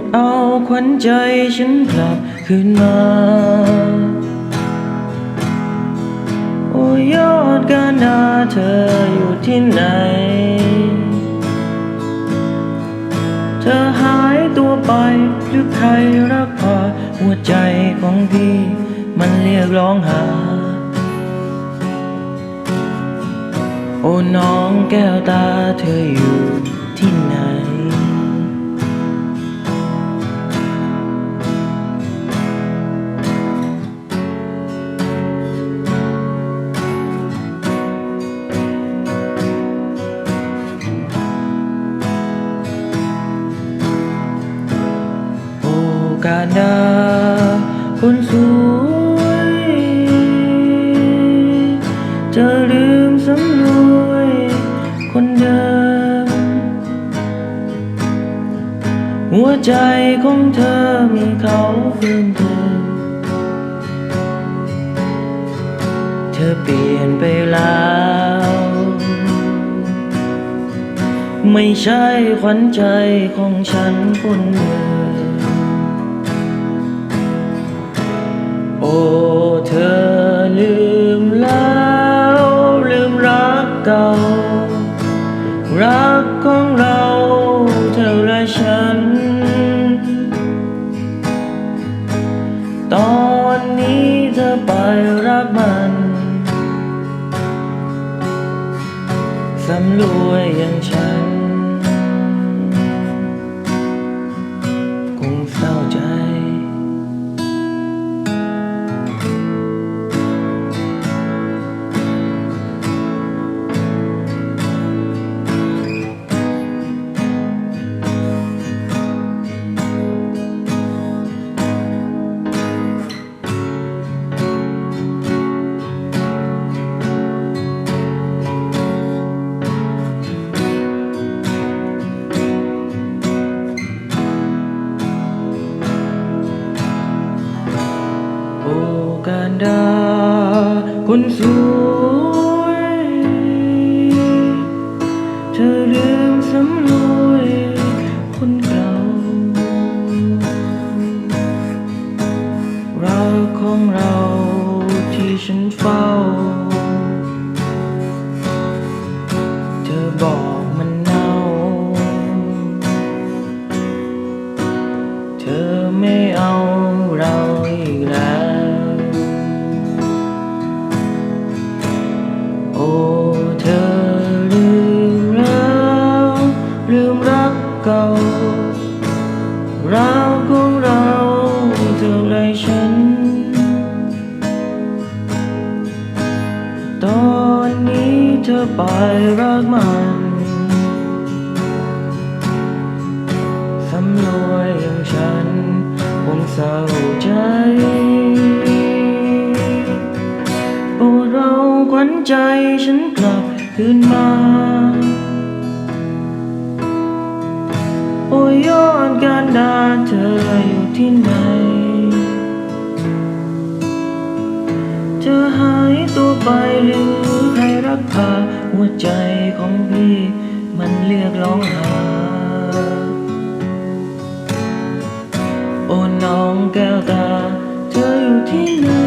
ดเอาขวัญใจฉันกลับคืนมา โอ้ยอดการดาเธออยู่ที่ไหน เธอหายตัวไปหรือใครรักพาหัวใจของพี่ มันเรียกร้องหา โอ้น้องแก้วตาเธออยู่ที่ไหน กาดาคนสวยจะลืมสำรวยคนเดิม หัวใจของเธอมีเขาเพิ่มเติมเธอเปลี่ยนไปแล้ว ไม่ใช่ขวัญใจของฉันคนเดิม ของเราเธอและฉัน ตอนนี้เธอไปรักมันสำรวยอย่างฉัน คนสวย เธอลืมสำรวยคนเก่า รักของเราที่ฉันเฝ้า รักเก่าเราของเราเธอและฉัน ตอนนี้เธอไปรักมันสำรวยอย่างฉันคงเศร้าใจโปรดเราขวัญใจฉันกลับคืนมา ยยอดการดาเธออยู่ที่ไหน เธอหายตัวไปหรือใครรักพาหัวใจของพี่ มันเรียกร้องหา โอ้น้องแก้วตา เธออยู่ที่ไหน